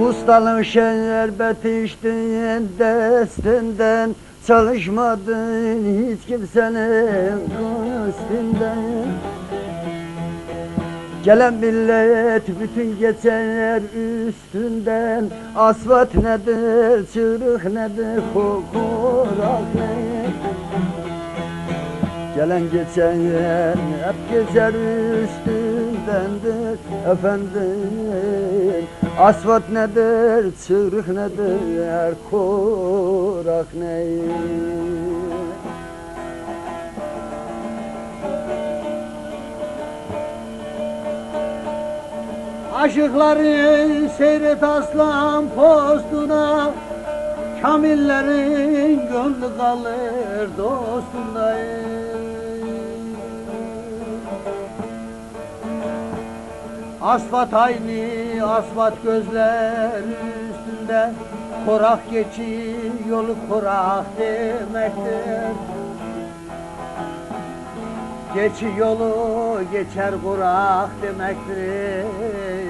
Ustalın şerbet içtiğin destinden Çalışmadın hiç kimsenin üstünden Gelen millet bütün geçer üstünden Asfalt nedir, çığırık nedir, kokurak nedir? Gelen geçen hep geçer üstündendir efendim Asfalt nedir, çığırık nedir, kurak nedir? Aşıkları seyret aslan postuna Kamillerin gönlü kalır dostunda Asfalt aynı asfalt gözler üstünde. Korak geçir yolu korak demektir. Geçi yolu geçer kurak demektir